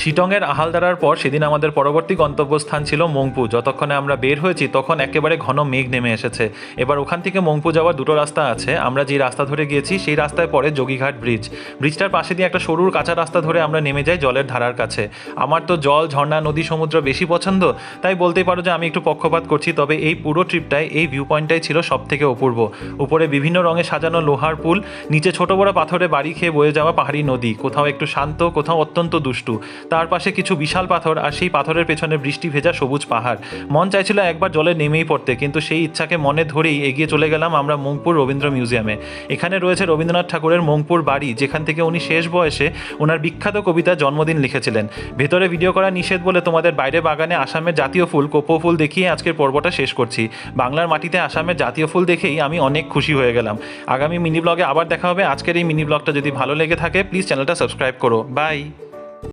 শিটংয়ের আহালদারার পর সেদিন আমাদের পরবর্তী গন্তব্যস্থান ছিল মংপু। যতক্ষণে আমরা বের হয়েছি, তখন একেবারে ঘন মেঘ নেমে এসেছে। এবার ওখান থেকে মংপু যাওয়ার দুটো রাস্তা আছে। আমরা যে রাস্তা ধরে গিয়েছি, সেই রাস্তায় পরে যোগীঘাট ব্রিজ। ব্রিজটার পাশে দিয়ে একটা সরুর কাঁচা রাস্তা ধরে আমরা নেমে যাই জলের ধারার কাছে। আমার তো জল, ঝর্ণা, নদী, সমুদ্র বেশি পছন্দ, তাই বলতেই পারো যে আমি একটু পক্ষপাত করছি, তবে এই পুরো ট্রিপটায় এই ভিউ পয়েন্টটাই ছিল সব থেকে অপূর্ব। উপরে বিভিন্ন রঙে সাজানো লোহার পুল, নিচে ছোট বড় পাথরে বাড়ি খেয়ে বয়ে যাওয়া পাহাড়ি নদী, কোথাও একটু শান্ত, কোথাও অত্যন্ত দুষ্টু। তার পাশে কিছু বিশাল পাথর আর সেই পাথরের পেছনে বৃষ্টি ভেজা সবুজ পাহাড়। মন চাইছিল একবার জলে নেমেই পড়তে, কিন্তু সেই ইচ্ছাকে মনে ধরেই এগিয়ে চলে গেলাম আমরা মংপুর রবীন্দ্র মিউজিয়ামে। এখানে রয়েছে রবীন্দ্রনাথ ঠাকুরের মংপুর বাড়ি, যেখান থেকে উনি শেষ বয়সে ওনার বিখ্যাত কবিতা জন্মদিন লিখেছিলেন। ভেতরে ভিডিও করা নিষেধ বলে তোমাদের বাইরে বাগানে আসামের জাতীয় ফুল, কোপো ফুল দেখিয়ে আজকের পর্বটা শেষ করছি। বাংলার মাটিতে আসামের জাতীয় ফুল দেখেই আমি অনেক খুশি হয়ে গেলাম। আগামী মিনি ব্লগে আবার দেখা হবে। আজকের এই মিনি ব্লগটা যদি ভালো লেগে থাকে প্লিজ চ্যানেলটা সাবস্ক্রাইব করো। বাই